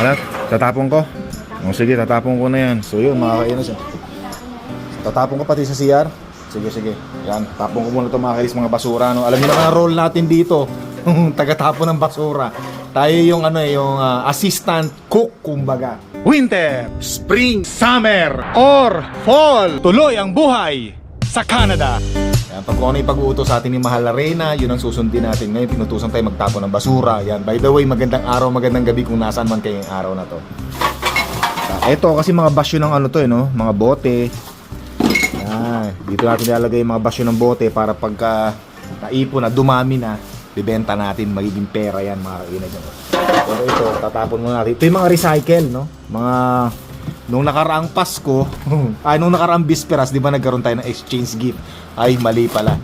Ano? Tatapon ko? O sige, tatapon ko na yan. So yun, mga kainis. Tatapon ko pati sa CR. Sige, sige. Yan, tapon ko muna ito mga kainis, mga basura. No? Alam niyo naman ang role natin dito. Tagatapon ng basura. Tayo yung ano eh, yung ah, assistant cook, kumbaga. Winter, spring, summer, or fall. Tuloy ang buhay sa Canada. Yan, pag kung ano yung pag-uutos sa atin ni Mahal na Reyna, yun ang susundin natin. Ngayon, pinutusan tayo magtapon ng basura. Yan, by the way, magandang araw, magandang gabi kung nasaan man kayo yung araw na to. Ah, Ito kasi mga basyo ng ano to eh, no? Mga bote. Yan, dito natin nilalagay yung mga basyo ng bote para pagka naipon na, dumami na, bibenta natin, magiging pera yan mga kainag. Pero ito, tatapon muna natin. Ito yung mga recycle, no? Mga Nung nakaraang Pasko, ay nung nakaraang Bisperas, di ba nagkaroon tayo ng exchange gift? Ay, mali pala.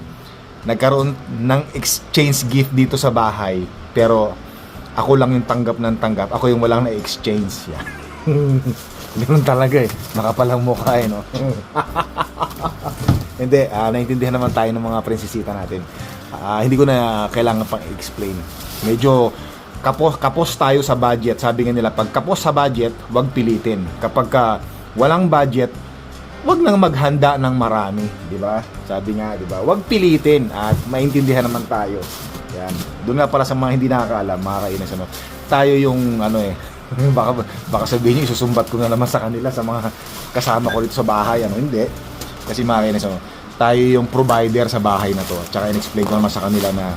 Nagkaroon ng exchange gift dito sa bahay. Pero ako lang yung tanggap ng tanggap. Ako yung walang na-exchange. Yan. Ganun talaga eh. Nakapalang mukha eh, no? hindi, ah, naintindihan naman tayo ng mga prinsesita natin. Ah, hindi ko na kailangan pang i-explain. Medyo kapos, kapos tayo sa budget. Sabi nga nila, pag kapos sa budget, wag pilitin. Kapag ka walang budget, wag nang maghanda ng marami, di ba? Sabi nga, di ba? Wag pilitin at maintindihan naman tayo. Yan. Doon nga pala sa mga hindi nakakaalam, mga kainis, ano, tayo yung ano eh, baka, baka sabihin nyo, isusumbat ko na naman sa kanila, sa mga kasama ko dito sa bahay, ano, hindi. Kasi mga kainis, ano, tayo yung provider sa bahay na to. Tsaka in-explain ko naman sa kanila na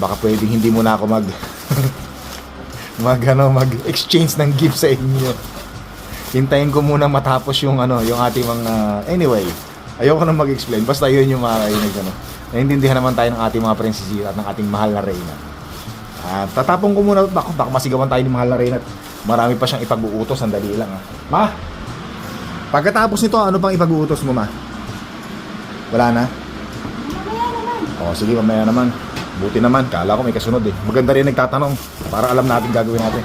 baka pwedeng hindi mo na ako mag mag ano, mag-exchange ng gift sa inyo. Hintayin ko muna matapos yung ano, yung ating mga anyway. Ayoko na mag-explain. Basta yun yung mga kainis ano. Naintindihan naman tayo ng ating mga prinsesita at ng ating mahal na reyna. At tatapon ko muna baka, baka masigawan tayo ni mahal na reyna at marami pa siyang ipag-uutos. Sandali lang ah. Ma! Pagkatapos nito, ano pang ipag-uutos mo ma? Wala na? O sige, mamaya naman. Buti naman, kala ko may kasunod eh. Maganda rin nagtatanong para alam natin gagawin natin.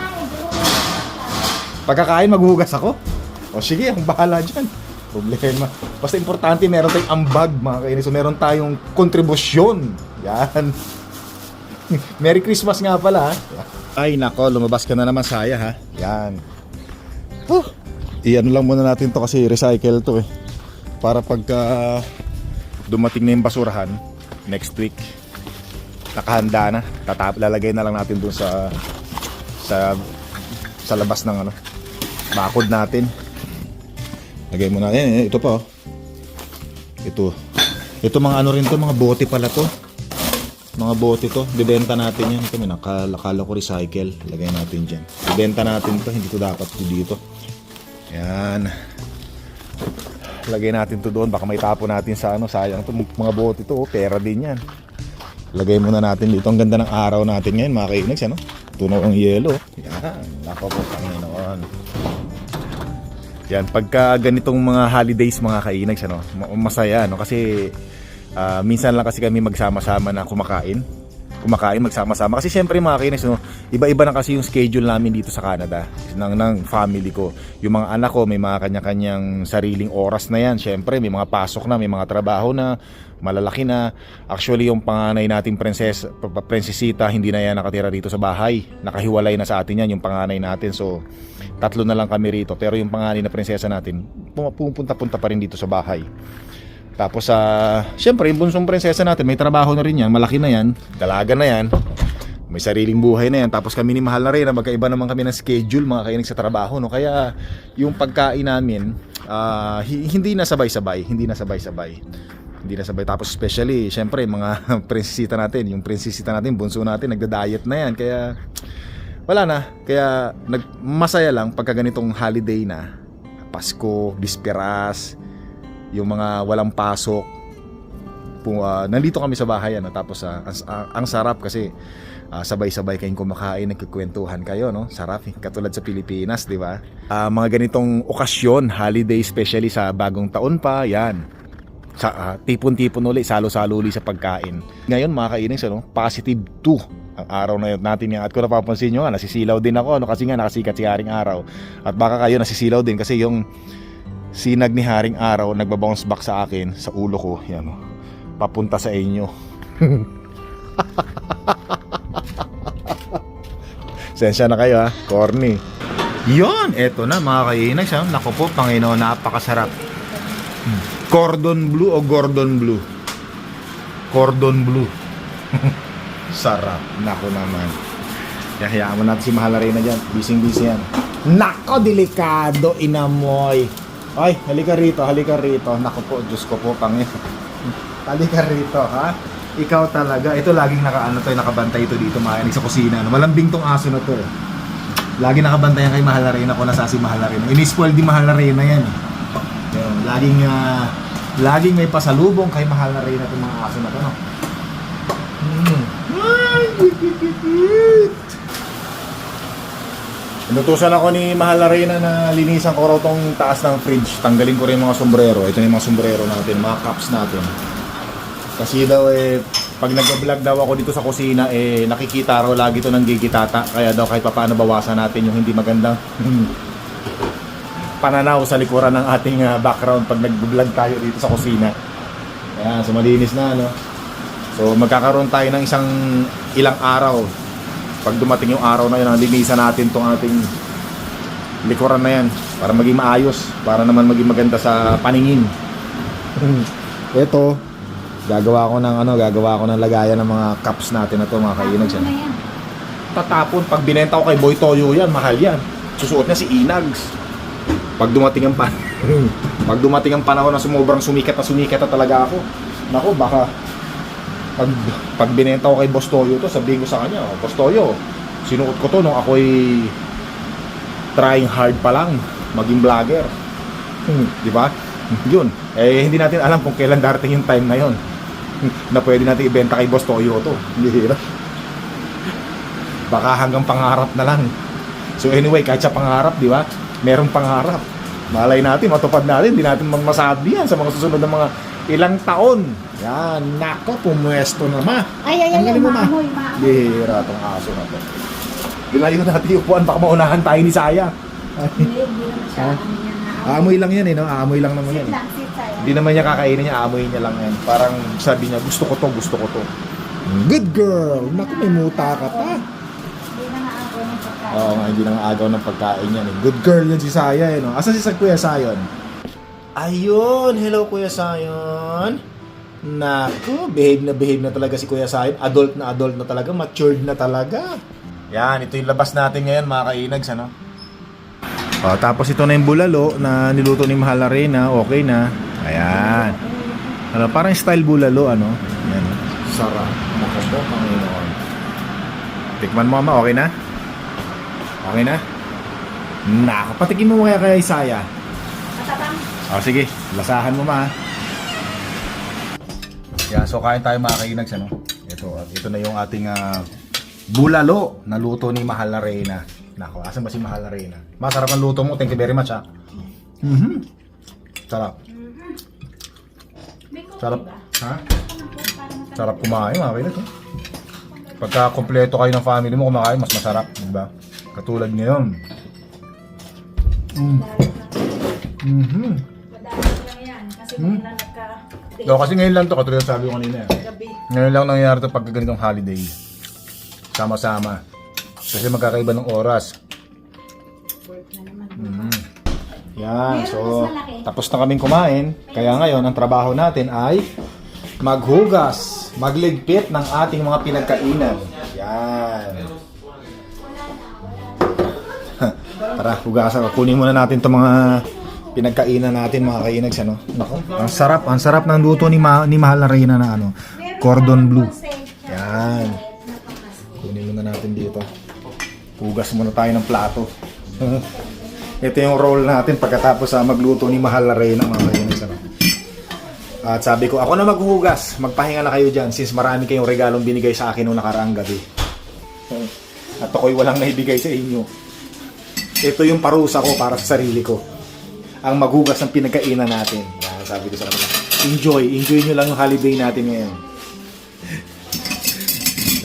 Pagkakain, maghuhugas ako? O sige, ang bahala dyan. Problema. Basta importante, meron tayong ambag, mga kainis. So, meron tayong kontribusyon. Yan. Merry Christmas nga pala, ha? Ay, nako, lumabas ka na naman saya, ha? Yan. Huh. Iyan lang muna natin to kasi recycle to eh. Para pagka dumating na yung basurahan, next week, nakahanda na. Tatap, lalagay na lang natin dun sa sa sa labas ng ano bakod natin. Lagay mo na. Yan ito pa oh. Ito. Ito mga ano rin to mga bote pala to. Mga bote to. Bibenta natin yan. Ito may nakalakala ko recycle. Lagay natin dyan. Bibenta natin to. Hindi to dapat to dito. Yan lagay natin to doon. Baka may tapo natin sa ano sayang to. Mga bote to oh, pera din yan lagay muna natin dito. Ang ganda ng araw natin ngayon mga kainags ano? Tunaw ang yelo. Yan. Nako po Panginoon. Yan pagka ganitong mga holidays mga kainags ano? Ma- masaya no kasi ah, minsan lang kasi kami magsama-sama na kumakain kumakain magsama-sama. Kasi syempre mga kainis no iba-iba na kasi yung schedule namin dito sa Canada. Ng ng family ko. Yung mga anak ko may mga kanya-kanyang sariling oras na yan. Syempre may mga pasok na may mga trabaho na malalaki na. Actually yung panganay nating princess prinsesita hindi na yan nakatira dito sa bahay. Nakahiwalay na sa atin yan yung panganay natin. So tatlo na lang kami rito. Pero yung panganay na prinsesa natin pum- pumupunta-punta pa rin dito sa bahay tapos sa syempre yung bunsong prinsesa natin may trabaho na rin yan, malaki na yan, dalaga na yan. May sariling buhay na yan. Tapos kami ni Mahal na rin, magkaiba naman kami ng schedule mga kainig sa trabaho no. Kaya yung pagkain namin hi- hindi na sabay-sabay, hindi na sabay-sabay. Hindi na sabay tapos especially syempre mga prinsesita natin, yung prinsesita natin, bunso natin nagda-diet na yan. Kaya wala na. Kaya nag masaya lang pagka ganitong holiday na. Pasko, Bisperas, yung mga walang pasok. Ah, nandito kami sa bahay ano, tapos ah, ang, ang- ang sarap kasi ah, sabay-sabay kayong kumakain, nagkukwentuhan kayo, no? Sarap, eh. katulad sa Pilipinas, di ba? Ah, mga ganitong okasyon, holiday especially sa bagong taon pa, yan. Sa ah, tipon-tipon uli, salo-salo uli sa pagkain. Ngayon, mga kainis, ano, positive 2 ang araw na yun natin yan. At kung napapansin nyo, nasisilaw din ako, ano, kasi nga nakasikat si Araw. At baka kayo nasisilaw din kasi yung sinag ni Haring Araw nagbabounce back sa akin sa ulo ko yan papunta sa inyo Sensya na kayo ha corny Yon, eto na mga kainex. Ha? Naku po, Panginoon, napakasarap. Hmm. Cordon blue o Gordon blue? Cordon blue. Sarap. Nako naman. Kaya hayaan mo natin si Mahal Arena dyan. Bising-busy yan. Nako, delikado, inamoy. Ay, halika rito, halika rito. Nako po, Diyos ko po, Panginoon. halika rito, ha? Ikaw talaga. Ito laging nakaano to, nakabantay ito dito, makinig sa kusina. No? Malambing tong aso na to. Eh. Lagi nakabantayan kay Mahal Arena kung nasa si Mahal Arena. Inispoil di Mahal Arena yan. Eh. Yun, laging, ah, laging may pasalubong kay Mahal Arena itong mga aso na to, no? Mm. Inutusan ako ni Mahal Arena na linisan ko raw tong taas ng fridge. Tanggalin ko rin yung mga sombrero. Ito na yung mga sombrero natin, mga cups natin. Kasi daw eh, pag nag-vlog daw ako dito sa kusina, eh, nakikita raw lagi to ng gigitata. Kaya daw kahit papaano bawasan natin yung hindi magandang pananaw sa likuran ng ating ah, background pag nag-vlog tayo dito sa kusina. Ayan, so malinis na, no? So magkakaroon tayo ng isang ilang araw. Pag dumating yung araw na yun, ang linisan natin tong ating likuran na yan para maging maayos, para naman maging maganda sa paningin. Ito, gagawa ko ng ano, gagawa ko ng lagayan ng mga cups natin na to mga kainag siya. Yan? Tatapon pag binenta ko kay Boy Toyo yan, mahal yan. Susuot na si Inags. Pag dumating ang pan pag dumating ang panahon na sumubrang sumikat na sumikat na talaga ako. Nako, baka pag, pag binenta ko kay Boss Toyo to, sabihin ko sa kanya, "Oh, Boss Toyo, sinuot ko to nung ako'y trying hard pa lang maging vlogger. Hmm, di ba? Yun. Eh, hindi natin alam kung kailan darating yung time na yon na pwede natin ibenta kay Boss Toyo to. Hindi hirap. Baka hanggang pangarap na lang. So anyway, kahit sa pangarap, di ba? Merong pangarap. Malay natin, matupad natin, hindi natin masabi yan sa mga susunod na mga ilang taon. Yan, nako, pumwesto na ma. Ay, ay, Ang ay, ma. maamoy, maamoy. Bihira tong aso na to. Bilayo natin yung upuan, baka maunahan tayo ni Saya. Hindi, hindi naman siya. Ha? Yan, na- Aamoy lang yan eh, no? Aamoy lang naman yan. Hindi naman niya kakainin niya, aamoy niya lang yan. Parang sabi niya, gusto ko to, gusto ko to. Good girl! Naku, may muta ka pa. Hindi na nga ako ng pagkain. Oo nga, hindi nang agaw ng pagkain yan. Eh. Good girl yan si Saya eh, no? Asa si Sag Kuya Sayon? Ayun! Hello Kuya Sayon! Naku, behave na behave na talaga si Kuya Sayon. Adult na adult na talaga, matured na talaga. Yan, ito yung labas natin ngayon mga kainags, ano? O, tapos ito na yung bulalo na niluto ni Mahal Arena, okay na. Ayan. Ano, parang style bulalo, ano? Yan. Sarap. Naku po, Panginoon. Tikman mo, ama, okay na? Okay na? Nako, patikin mo kaya kay Isaya. O sige, lasahan mo ma. Yan, so kain tayo mga kainags, ano? Ito, at ito na yung ating ah, bulalo na luto ni Mahal na Reyna. Nako, asan ba si Mahal na Reyna? Masarap ang luto mo, thank you very much ha. Mhm. Sarap. May cookie Sarap. ba? Ha? Ano. Sarap kumain mga kainags. oh. Pagka kompleto kayo ng family mo kumakain, mas masarap, di ba? Katulad ngayon. Mm. Mhm. Kasi Hmm? lang nagka... No, kasi ngayon lang to, katulad ng sabi ko kanina. eh. Gabi. Ngayon lang nangyayari to pag ganitong holiday. Sama-sama. Kasi magkakaiba ng oras. Work na naman. Mhm. Yan, Meron so tapos na kaming kumain. Kaya ngayon, ang trabaho natin ay maghugas, magligpit ng ating mga pinagkainan. Yan. Tara, hugasan. Kunin muna natin itong mga pinagkainan natin, mga kainags. Ano? Nako, ang sarap. Ang sarap ng luto ni, Ma- ni Mahal na Reyna na ano, cordon bleu. Yan. Kunin muna natin dito. Hugas muna tayo ng plato. Ito yung role natin pagkatapos sa magluto ni Mahal na Reyna, mga kainags. Ano? At sabi ko, ako na maghuhugas. Magpahinga na kayo dyan since marami kayong regalong binigay sa akin noong nakaraang gabi. At ako'y walang naibigay sa inyo. Ito yung parusa ko para sa sarili ko. Ang maghugas ng pinagkainan natin. Yan, sabi ko sa kanila. Enjoy. Enjoy nyo lang yung holiday natin ngayon.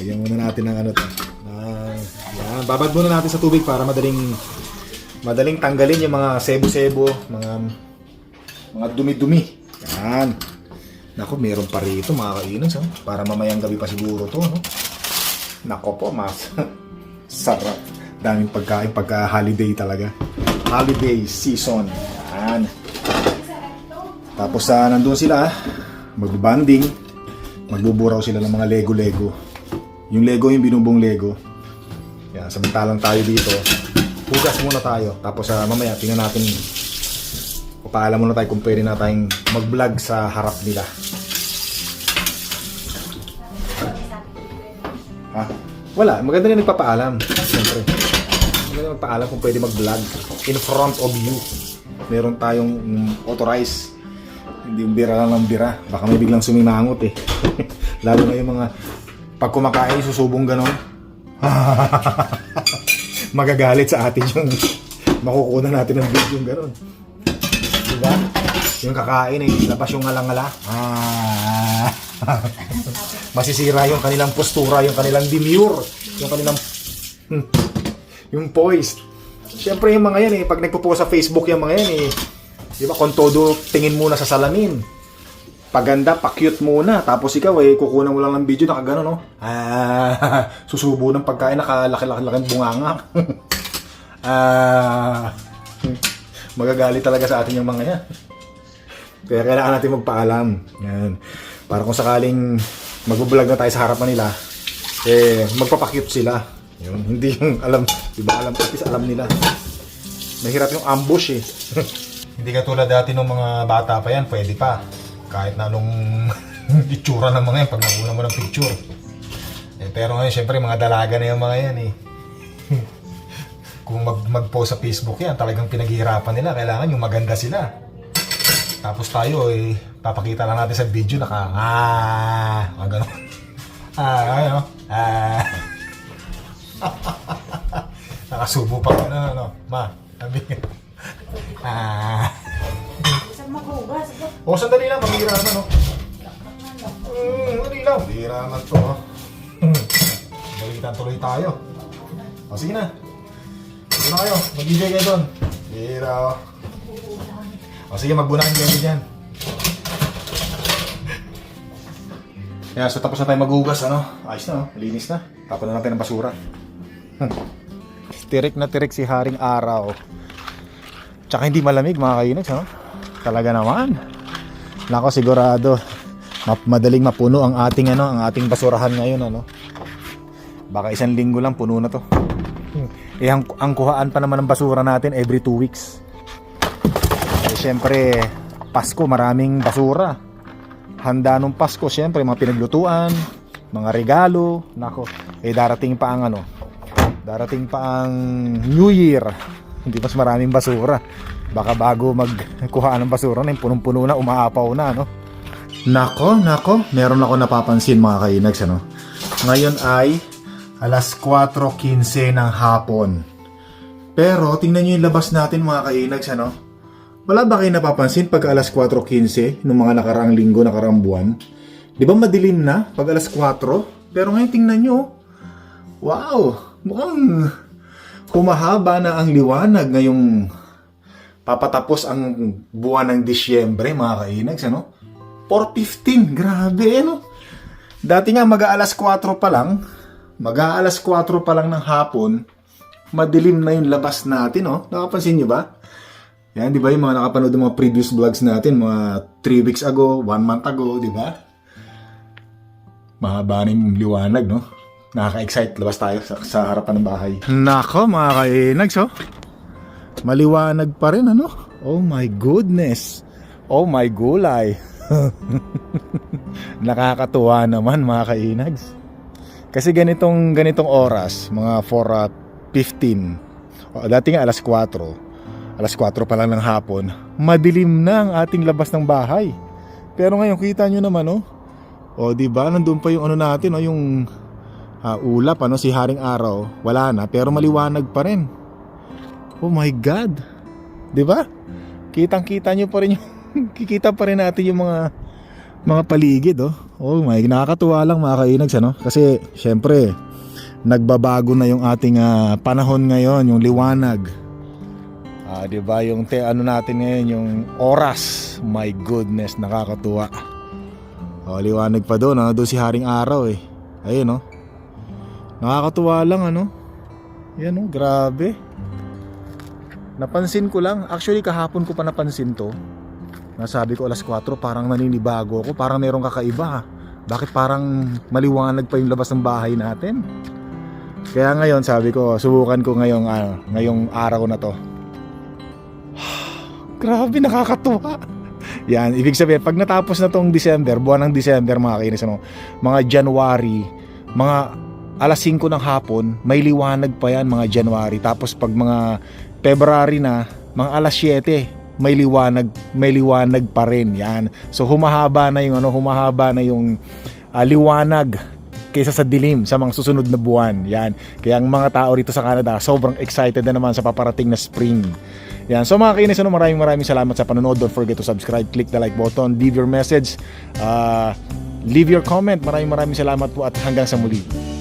Lagyan muna natin ng ano to. Ah, yan. Babad muna natin sa tubig para madaling madaling tanggalin yung mga sebo-sebo, mga mga dumi-dumi. Yan. Nako, meron pa rito mga kainan. So, para mamayang gabi pa siguro to. No? Nako po, mas sarap. Daming pagkain pagka holiday talaga. Holiday season. Yan. Tapos sa nandun sila, magbabanding, magbuburaw sila ng mga Lego-Lego. Yung Lego yung binubong Lego. Yan, samantalang tayo dito. Hugas muna tayo. Tapos sa mamaya, tingnan natin. Papaalam muna tayo kung pwede na tayong mag-vlog sa harap nila. Ha? Wala, maganda rin nagpapaalam. Siyempre. Maganda magpaalam kung pwede mag-vlog in front of you. Meron tayong mm, authorized. Hindi yung bira lang ng bira. Baka may biglang sumimangot eh. Lalo na yung mga pag kumakain, susubong ganon. Magagalit sa atin yung makukuha natin ng video yung ganon. Diba? Yung kakain eh, labas yung ngalangala. Ah. Masisira yung kanilang postura, yung kanilang demure, yung kanilang hmm, yung poised. Siyempre yung mga yan eh, pag nagpo-post sa Facebook yung mga yan eh, di ba, kung todo tingin muna sa salamin. Paganda, pa-cute muna. Tapos ikaw eh, kukunan mo lang ng video, nakagano no? Ah, susubo ng pagkain, nakalaki-laki-laking bunganga. ah, magagalit talaga sa atin yung mga yan. Kaya kailangan natin magpaalam. Yan. Para kung sakaling magbablog na tayo sa harapan nila, eh, magpapakyut sila. Yun, hindi yung alam, di ba alam, at least alam nila. Mahirap yung ambush eh. hindi katulad dati nung mga bata pa yan, pwede pa. Kahit na anong itsura ng mga yan, pag nakuha mo ng picture. Eh, pero ngayon, syempre, mga dalaga na yung mga yan eh. Kung mag, mag-post sa Facebook yan, talagang pinaghihirapan nila. Kailangan yung maganda sila. Tapos tayo, eh, papakita lang natin sa video naka, ah, mga ganun. Ah, ano, ah. Nakasubo pa ka na, ano, ma, sabi niya. Ah. Isang maghugas. O, sandali lang, mamira naman, no? Hmm, sandali lang. Mamira naman to, ha? Hmm. Balitan tuloy tayo. O, sige na. Sige na kayo, mag-DJ kayo doon. Bira, o. O, sige, magbunakin kayo dyan. Kaya, so tapos na tayo maghugas, ano? Ayos na, no? Linis na. Tapon na natin ang basura. Tirik na tirik si Haring Araw. Tsaka hindi malamig mga kainags, no? Talaga naman. Nako sigurado madaling mapuno ang ating ano, ang ating basurahan ngayon ano. Baka isang linggo lang puno na to. Eh ang, ang kuhaan pa naman ng basura natin every two weeks. Eh syempre Pasko maraming basura. Handa nung Pasko syempre mga pinaglutuan, mga regalo, nako. Eh darating pa ang ano, darating pa ang New Year. Hindi mas maraming basura. Baka bago magkuhaan ng basura na, punong-puno na, umaapaw na, no? Nako, nako, meron ako napapansin mga kainags, ano? Ngayon ay alas 4.15 ng hapon. Pero, tingnan nyo yung labas natin mga kainags, ano? Wala ba kayo napapansin pag alas 4.15 nung mga nakaraang linggo, nakaraang buwan? Di ba madilim na pag alas 4? Pero ngayon tingnan nyo, wow, mukhang humahaba na ang liwanag ngayong papatapos ang buwan ng Disyembre, mga kainags, ano? 4.15, grabe, ano? Dati nga mag-aalas 4 pa lang, mag-aalas 4 pa lang ng hapon, madilim na yung labas natin, oh. Nakapansin nyo ba? Yan, di ba yung mga nakapanood ng mga previous vlogs natin, mga 3 weeks ago, 1 month ago, di ba? Mahaba na yung liwanag, no? Nakaka-excite. Labas tayo sa, sa harapan ng bahay. Nako, mga kainags, oh. Maliwanag pa rin, ano? Oh my goodness. Oh my gulay. Nakakatuwa naman, mga kainags. Kasi ganitong ganitong oras, mga 4.15. O, dati nga alas 4. Alas 4 pa lang ng hapon. Madilim na ang ating labas ng bahay. Pero ngayon, kita nyo naman, oh. O, di ba? Nandun pa yung ano natin, oh, yung ah, ulap, ano, si Haring Araw. Wala na, pero maliwanag pa rin. Oh my God. 'Di ba? Kitang-kita nyo pa rin yung kikita pa rin natin yung mga mga paligid, oh. Oh my, nakakatuwa lang mga kainags, ano? Kasi syempre nagbabago na yung ating ah, panahon ngayon, yung liwanag. Ah, 'di ba? Yung te ano natin ngayon, yung oras. My goodness, nakakatuwa. Oh, liwanag pa doon, ano? Doon si Haring Araw, eh. Ayun, oh. Nakakatuwa lang, ano? Yan oh, grabe. Napansin ko lang, actually kahapon ko pa napansin to. Nasabi ko alas 4, parang naninibago ako, parang merong kakaiba. Bakit parang maliwanag pa yung labas ng bahay natin? Kaya ngayon sabi ko, subukan ko ngayong, ano, ngayong araw na to. Grabe, nakakatuwa. Yan, ibig sabihin, pag natapos na tong December, buwan ng December mga kainis, ano, mga January, mga alas 5 ng hapon, may liwanag pa yan mga January. Tapos pag mga February na, mga alas 7, may liwanag, may liwanag pa rin. Yan. So humahaba na yung ano, humahaba na yung ah, liwanag kaysa sa dilim sa mga susunod na buwan. Yan. Kaya ang mga tao rito sa Canada, sobrang excited na naman sa paparating na spring. Yan. So mga kainis, ano, maraming maraming salamat sa panonood. Don't forget to subscribe, click the like button, leave your message, uh, leave your comment. Maraming maraming salamat po at hanggang sa muli.